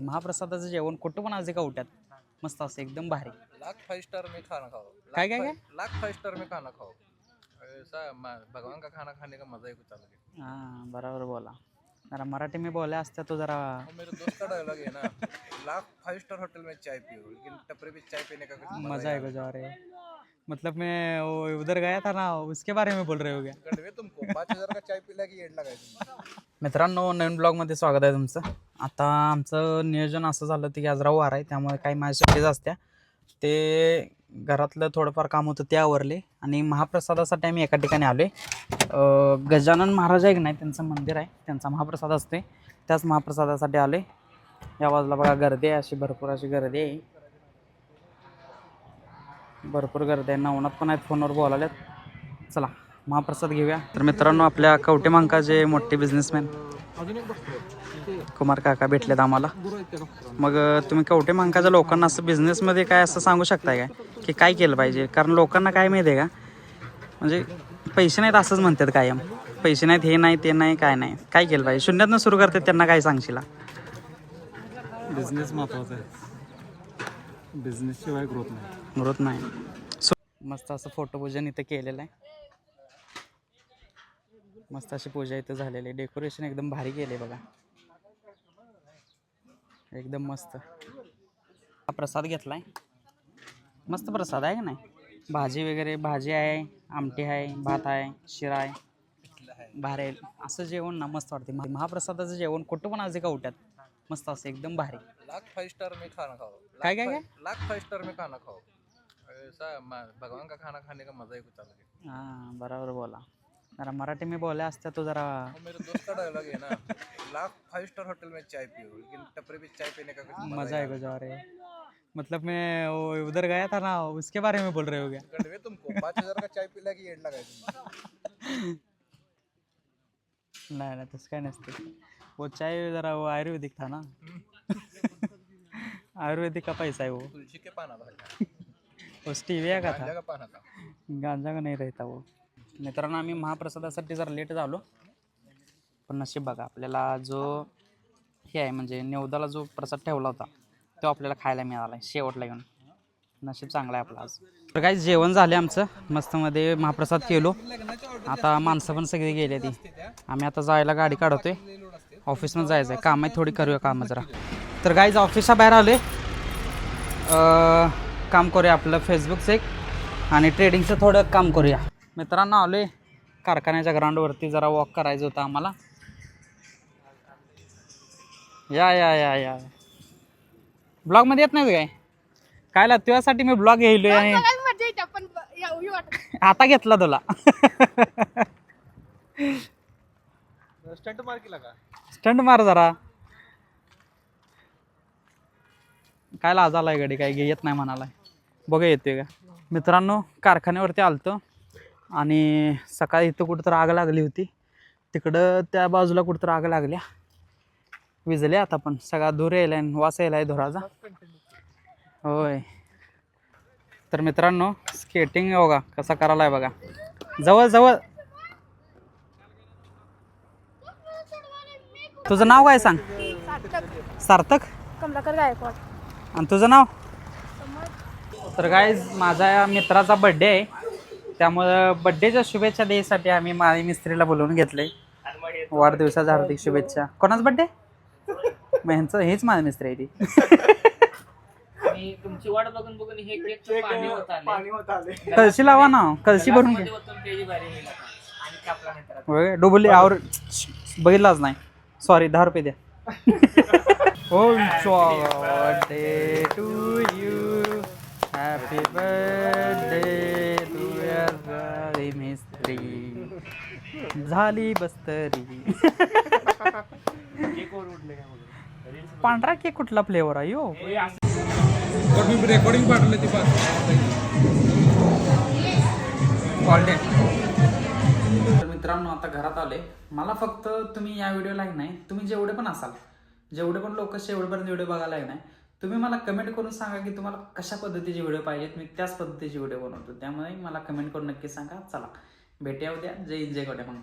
महाप्रसादाचं जेवण कुठं पण आज का उठ्यात मस्त असं एकदम भारी. लाख फाइव स्टार में खाना खाओ लाख काय- काय- फाइव- लाख फाइव स्टार में खाना खाओ ऐसा मा- भगवान का खाना खाने का मजा ही कुछ अलग है हां बरोबर बोला. जरा मराठी में बोला असत्या तो जरा वो मेरे दोस्त का डायलॉग है ना? लाख फाइव स्टार होटल में चाय पियो. लेकिन टपरे पे चाय पीने का कुछ मजा है कुछ और है मतलब मैं वो उधर गया था ना उसके बारे में बोल रहे हो क्या? गंडवे तुमको पाच हजार का चाय पिला की येड लागायचं मित्रांनो नवीन ब्लॉगमध्ये स्वागत आहे तुमचं. आता आमचं नियोजन असं झालं की आज रविवार आहे त्यामुळे काही माझ्या सुट्टीज असत्या. ते घरातलं थोडंफार काम होतं ते आवरले. आणि महाप्रसादासाठी आम्ही एका ठिकाणी आलो आहे गजानन महाराज आहे की नाही त्यांचं मंदिर आहे त्यांचा महाप्रसाद असते त्याच महाप्रसादासाठी आले या बाजूला बघा गर्दी आहे अशी भरपूर अशी गर्दी आहे. भरपूर गर्दी आहे. नवनाथ पण आहेत फोनवर बोलायला चला. महाप्रसाद घेऊया. तर मित्रांनो आपल्या कवटे मांकाचे मोठे बिझनेसमॅन कुमार काका भेटलेत आम्हाला. मग तुम्ही कवटे मांकाच्या लोकांना असं बिझनेसमध्ये काय असं सांगू शकताय काय? की काय केलं पाहिजे? कारण लोकांना काय माहिती आहे का? म्हणजे पैसे नाहीत असंच म्हणतात कायम. पैसे नाहीत हे नाही ते नाही काय नाही. काय केलं पाहिजे? शून्यातनं सुरू करतात त्यांना काय सांगशील? बिझनेस महत्त्वाचा आहे. बिझनेस शिवाय ग्रोथ नाही. ग्रोथ नाही. मस्त असं फोटो पूजन इथं केलेलं आहे. मस्त अशी पूजा इथं झालेली डेकोरेशन एकदम भारी केले बघा. एकदम मस्त. हा प्रसाद घेतलाय. मस्त प्रसाद आहे का नाही? भाजी वगैरे भाजी आहे आमटी आहे भात आहे शिरा आहे. भारी आहे. असं जेवण ना मस्त वाटते महा- महाप्रसादाचं जेवण कुठं पण आज का उठ्यात. मस्त असं एकदम भारी. लाख फाइव स्टार में खाना खाओ लाख काय- काय- फाइव- लाख फाइव स्टार में खाना खाओ भगवान का खाना खाने का मजा ही कुछ अलग है हां बरोबर बोला. जरा मराठी में बोला असत्या तो जरा मेरे दोस्त का डायलॉग है ना? लाख फाइव स्टार होटल में चाय पियो लेकिन टपरे पे चाय पीने का कुछ मज़ा है कुछ और मतलब मैं वो उधर गया था ना उसके बारे में बोल रहे हो क्या गंडवे तुमको पाच हज़ार का चाय पिला की येड लागायचं नाही नाही तसं काय नसते। वो चाय जरा वो आयुर्वेदिक था ना। आयुर्वेदिक का पैसा है वो। तुलसी के पाना था। वो स्टीविया का था। गांजा का नाही रहता वो। मित्रांनो आम्ही महाप्रसादासाठी जरा लेट झालो. पण नशीब बघा आपल्याला जो हे आहे म्हणजे नेवदाला जो प्रसाद ठेवला होता तो आपल्याला खायला मिळाला आहे शेवटला येऊन. नशीब चांगला आहे आपला आज. तर काही जेवण झाले आमचं. मस्तमध्ये महाप्रसाद केलो. आता माणसं पण सगळी गेली ती आम्ही आता जायला गाडी काढवतोय ऑफिसमध्ये जायचं आहे काम आहे थोडी करूया कामं जरा. तर गाईज ऑफिसच्या बाहेर आले काम करूया आपलं फेसबुकचं एक. आणि ट्रेडिंगचं थोडं काम करूया. मित्रांनो आलोय. कारखान्याच्या ग्राउंडवरती जरा वॉक करायचं होतं आम्हाला. या या या या. ब्लॉगमध्ये येत नाही काय? कायला तुझ्यासाठी मी ब्लॉग घेलोय आणि येते आता घेतला तुला. स्टंट मार केला का स्टंट मार जरा. काय लाज आलाय गडी काय येत नाही म्हणालाय. बघा येतोय का? मित्रांनो कारखान्यावरती आलतो. आणि सकाळी इथं कुठं तर आग लागली होती. तिकडं त्या बाजूला कुठं तर आग लागल्या. विजले आता पण. सगळा धूर यायलाय आणि वास यायलाय धुराचा. होय. तर मित्रांनो स्केटिंग बघा कसा करायलाय बघा. जवळ जवळ. तुझं नाव काय सांग? सार्थक. कमलाकर गायकवाड. आणि तुझं नाव? तर काय माझ्या या मित्राचा बड्डे आहे. त्यामुळं बड्डेच्या शुभेच्छा द्यायसाठी आम्ही माझ्या मिस्त्रीला बोलवून घेतलंय वाढदिवसाच्या हार्दिक शुभेच्छा. कोणाच बड्डे ह्यांचं हेच माझं मिस्त्री आहे ती. आणि तुमची वाट बघून बघून हे केक पाणी होत आले कळशी लावा ना कळशी भरून घे. होय डुबली आवर बघितलाच नाही. सॉरी दहा रुपये द्या. हो birthday to you happy birthday मिस्त्री झाली बस्तरी. पांढरा केक कुठला फ्लेवर आहे हो रेकॉर्डिंग पाठवले ती तर मित्रांनो आता घरात आले मला फक्त तुम्ही या व्हिडिओला नाही तुम्ही जेवढे पण असाल जेवढे पण लोक शेवटपर्यंत व्हिडिओ बघायला नाही. तुम्ही मला कमेंट करून सांगा की तुम्हाला कशा पद्धतीचे व्हिडिओ पाहिजेत? मी त्याच पद्धतीचे व्हिडिओ बनवतो. त्यामुळे मला कमेंट करून नक्की सांगा. चला. भेटूया उद्या जय जय गोड्या मग